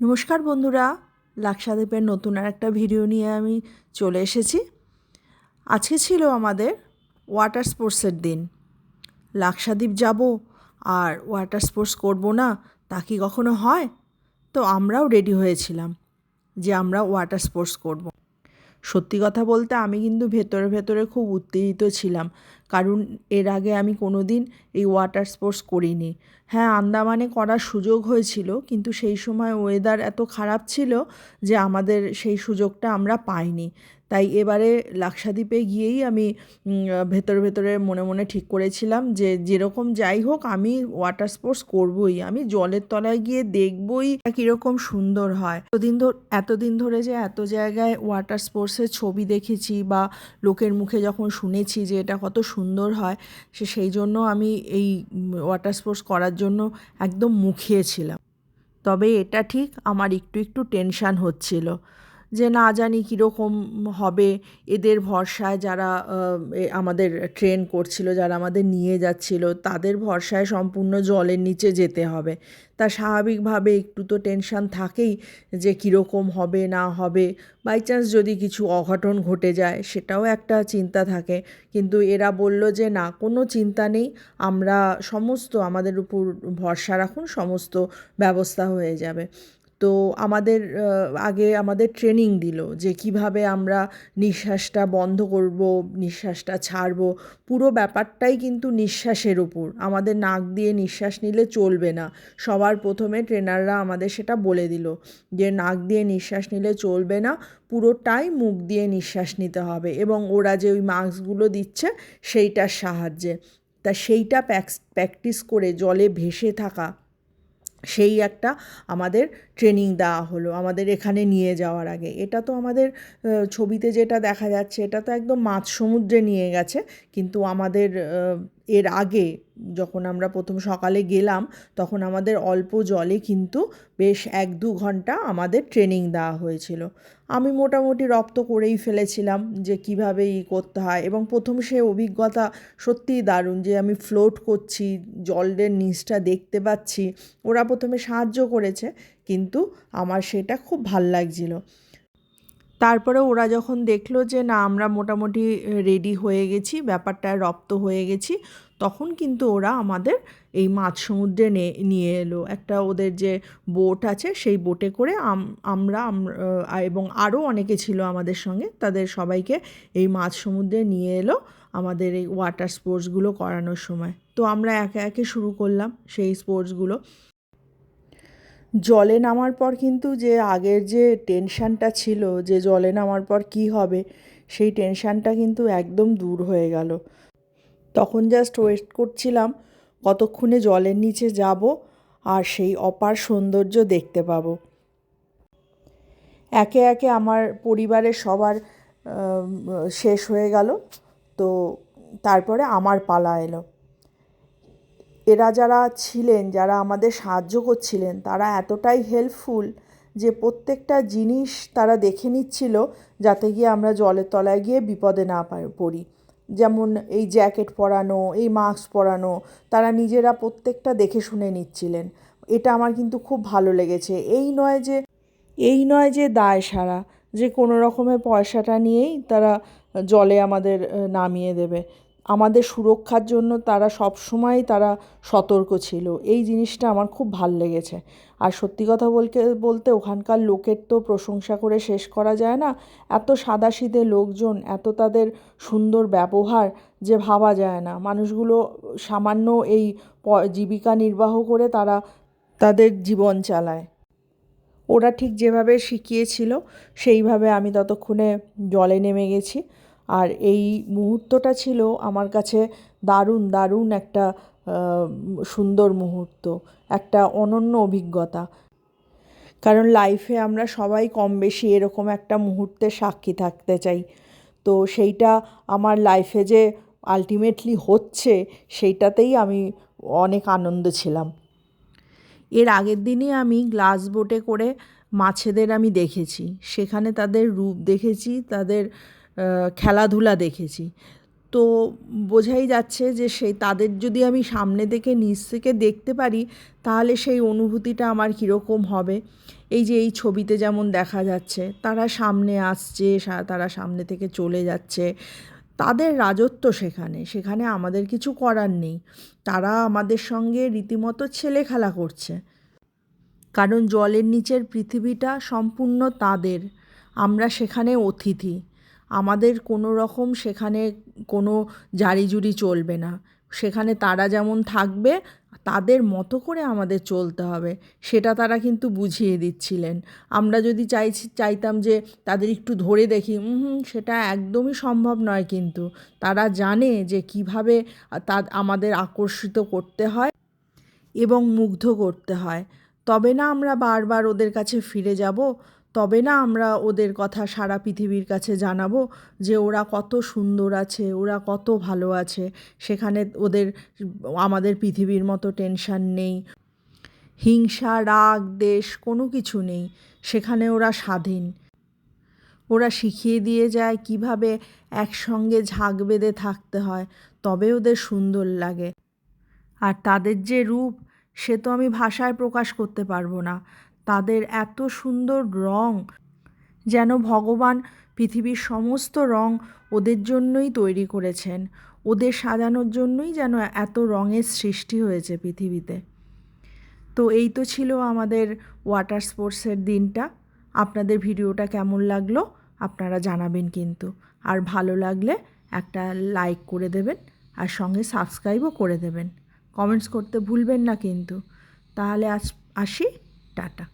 নমস্কার বন্ধুরা লাক্সাদ্বীপের নতুন আর একটা ভিডিও নিয়ে আমি চলে এসেছি। আজকে ছিল আমাদের ওয়াটার স্পোর্টসের দিন। লাক্সাদ্বীপ যাব আর ওয়াটার স্পোর্টস করব না, তা কি কখনো হয়? তো আমরাও রেডি হয়েছিলাম যে আমরা ওয়াটার স্পোর্টস করব। সত্যি কথা বলতে আমি কিন্তু ভেতরে ভেতরে খুব উত্তেজিত ছিলাম। কারণ এর আগে আমি কোনো দিন এই ওয়াটার স্পোর্টস করিনি। হ্যাঁ আন্দামানে করার সুযোগ হয়েছিল, কিন্তু সেই সময় ওয়েদার এত খারাপ ছিল যে আমাদের সেই সুযোগটা আমরা পাইনি। তাই এবারে লাক্ষাদ্বীপে গিয়েই আমি ভেতরে ভেতরে মনে মনে ঠিক করেছিলাম যে যেরকম যাই হোক আমি ওয়াটার স্পোর্টস করবই। আমি জলের তলায় গিয়ে দেখবই কীরকম সুন্দর হয়। এতদিন ধর, এতদিন ধরে যে এত জায়গায় ওয়াটার স্পোর্টসের ছবি দেখেছি বা লোকের মুখে যখন শুনেছি যে এটা কত সুন্দর হয়, সে সেই জন্য আমি এই ওয়াটার স্পোর্টস করার জন্য একদম মুখিয়েছিলাম তবে এটা ঠিক আমার একটু একটু টেনশান হচ্ছিল। যে না জানি কীরকম হবে, এদের ভরসায় যারা আমাদের ট্রেন করছিল, যারা আমাদের নিয়ে যাচ্ছিল, তাদের ভরসায় সম্পূর্ণ জলের নিচে যেতে হবে। তা স্বাভাবিকভাবে একটু তো টেনশান থাকেই যে কীরকম হবে, না হবে। বাই চান্স যদি কিছু অঘটন ঘটে যায়, সেটাও একটা চিন্তা থাকে। কিন্তু এরা বলল যে না, কোনো চিন্তা নেই। আমরা সমস্ত, আমাদের উপর ভরসা রাখুন, সমস্ত ব্যবস্থা হয়ে যাবে। তো আমাদের আগে আমাদের ট্রেনিং দিল যে কীভাবে আমরা নিঃশ্বাসটা বন্ধ করব, নিঃশ্বাসটা ছাড়ব। পুরো ব্যাপারটাই কিন্তু নিঃশ্বাসের উপর। আমাদের নাক দিয়ে নিঃশ্বাস নিলে চলবে না। সবার প্রথমে ট্রেনাররা আমাদের সেটা বলে দিল যে নাক দিয়ে নিঃশ্বাস নিলে চলবে না, পুরোটাই মুখ দিয়ে নিঃশ্বাস নিতে হবে এবং ওরা যে ওই মাস্কগুলো দিচ্ছে সেইটার সাহায্যে। তা সেইটা প্র্যাকটিস করে জলে ভেসে থাকা সেই একটা আমাদের ট্রেনিং দেওয়া হলো, আমাদের এখানে নিয়ে যাওয়ার আগে। এটা তো আমাদের ছবিতে যেটা দেখা যাচ্ছে, এটা তো একদম মাঝ সমুদ্রে নিয়ে গেছে। কিন্তু আমাদের এর আগে যখন আমরা প্রথম সকালে গেলাম, তখন আমাদের অল্প জলে কিন্তু বেশ এক দু ঘণ্টা আমাদের ট্রেনিং দেওয়া হয়েছিল। আমি মোটামুটি রপ্ত করেই ফেলেছিলাম যে কীভাবে ই করতে হয়। এবং প্রথম সে অভিজ্ঞতা সত্যিই দারুণ যে আমি ফ্লোট করছি, জলের নিচটা দেখতে পাচ্ছি। ওরা প্রথমে সাহায্য করেছে কিন্তু আমার সেটা খুব ভালো লাগছিল। তারপরে ওরা যখন দেখল যে না, আমরা মোটামুটি রেডি হয়ে গেছি, ব্যাপারটা রপ্ত হয়ে গেছি, তখন কিন্তু ওরা আমাদের এই মাঝ সমুদ্রে নিয়ে এলো। একটা ওদের যে বোট আছে, সেই বোটে করে আমরা এবং আরও অনেকে ছিল আমাদের সঙ্গে, তাদের সবাইকে এই মাঝ সমুদ্রে নিয়ে এলো আমাদের এই ওয়াটার স্পোর্টসগুলো করানোর সময়। তো আমরা একে একে শুরু করলাম সেই স্পোর্টসগুলো জলে নামার পর কিন্তু যে আগের যে টেনশানটা ছিল, যে জলে নামার পর কী হবে, সেই টেনশানটা কিন্তু একদম দূর হয়ে গেল। তখন জাস্ট ওয়েট করছিলাম, কতক্ষণে জলের নিচে যাব আর সেই অপার সৌন্দর্য দেখতে পাবো। একে একে আমার পরিবারের সবার শেষ হয়ে গেল। তো তারপরে আমার পালা এলো। এরা যারা ছিলেন, যারা আমাদের সাহায্য করছিলেন, তারা এতটাই হেল্পফুল যে প্রত্যেকটা জিনিস তারা দেখে নিচ্ছিল যাতে গিয়ে আমরা জলের তলায় গিয়ে বিপদে না পড়ি। যেমন এই জ্যাকেট পরানো, এই মাস্ক পরানো, তারা নিজেরা প্রত্যেকটা দেখে শুনে নিচ্ছিলেন। এটা আমার কিন্তু খুব ভালো লেগেছে। এই নয় যে, এই নয় যে দায় সারা, যে কোনো রকমের পয়সাটা নিয়েই তারা জলে আমাদের নামিয়ে দেবে। আমাদের সুরক্ষার জন্য তারা সব সময় তারা সতর্ক ছিল। এই জিনিসটা আমার খুব ভালো লেগেছে। আর সত্যি কথা বলতে বলতে ওখানকার লোকের তো প্রশংসা করে শেষ করা যায় না। এত সাদাসিদে লোকজন, এত তাদের সুন্দর ব্যবহার যে ভাবা যায় না। মানুষগুলো সামান্য এই জীবিকা নির্বাহ করে তারা তাদের জীবন চালায়। ওরা ঠিক যেভাবে শিখিয়েছিল, সেইভাবে আমি ততক্ষণে জলে নেমে গেছি। আর এই মুহূর্তটা ছিল আমার কাছে দারুণ দারুণ একটা সুন্দর মুহূর্ত, একটা অনন্য অভিজ্ঞতা। কারণ লাইফে আমরা সবাই কম বেশি এরকম একটা মুহূর্তের সাক্ষী থাকতে চাই। তো সেইটা আমার লাইফে যে আলটিমেটলি হচ্ছে, সেইটাতেই আমি অনেক আনন্দ ছিলাম। এর আগের দিনই আমি গ্লাস বোটে করে মাছেদের আমি দেখেছি। সেখানে তাদের রূপ দেখেছি, তাদের খেলাধুলা দেখেছি। তো বোঝাই যাচ্ছে যে সেই তাদের যদি আমি সামনে থেকে নিচ থেকে দেখতে পারি, তাহলে সেই অনুভূতিটা আমার কীরকম হবে? এই যে এই ছবিতে যেমন দেখা যাচ্ছে, তারা সামনে আসছে তারা সামনে থেকে চলে যাচ্ছে। তাদের রাজত্ব সেখানে সেখানে আমাদের কিছু করার নেই। তারা আমাদের সঙ্গে রীতিমতো ছেলে খেলা করছে। কারণ জলের নিচের পৃথিবীটা সম্পূর্ণ তাদের। আমরা সেখানে অতিথি। আমাদের কোনো রকম সেখানে কোনো জারিজুরি চলবে না। সেখানে তারা যেমন থাকবে, তাদের মতো করে আমাদের চলতে হবে, সেটা তারা কিন্তু বুঝিয়ে দিচ্ছিলেন। আমরা যদি চাইছি, চাইতাম যে তাদের একটু ধরে দেখি হুম, সেটা একদমই সম্ভব নয় কিন্তু। তারা জানে যে কীভাবে তা, আমাদের আকর্ষিত করতে হয় এবং মুগ্ধ করতে হয়। তবে না আমরা বারবার ওদের কাছে ফিরে যাব? তবে না আমরা ওদের কথা সারা পৃথিবীর কাছে জানাব যে ওরা কত সুন্দর আছে, ওরা কত ভালো আছে। সেখানে ওদের আমাদের পৃথিবীর মতো টেনশন নেই। হিংসা, রাগ, দেশ কোনো কিছু নেই। সেখানে ওরা স্বাধীন। ওরা শিখিয়ে দিয়ে যায় কীভাবে একসঙ্গে ঝাঁক বেঁধে থাকতে হয়, তবে ওদের সুন্দর লাগে। আর তাদের যে রূপ, সে তো আমি ভাষায় প্রকাশ করতে পারব না। তাদের এত সুন্দর রং, যেন ভগবান পৃথিবীর সমস্ত রং ওদের জন্যই তৈরি করেছেন। ওদের সাজানোর জন্যই যেন এত রঙের সৃষ্টি হয়েছে পৃথিবীতে। তো এই তো ছিল আমাদের ওয়াটার স্পোর্টসের দিনটা। আপনাদের ভিডিওটা কেমন লাগল আপনারা জানাবেন কিন্তু। আর ভালো লাগলে একটা লাইক করে দেবেন আর সঙ্গে সাবস্ক্রাইবও করে দেবেন। কমেন্টস করতে ভুলবেন না কিন্তু। তাহলে আজ আসি, টাটা।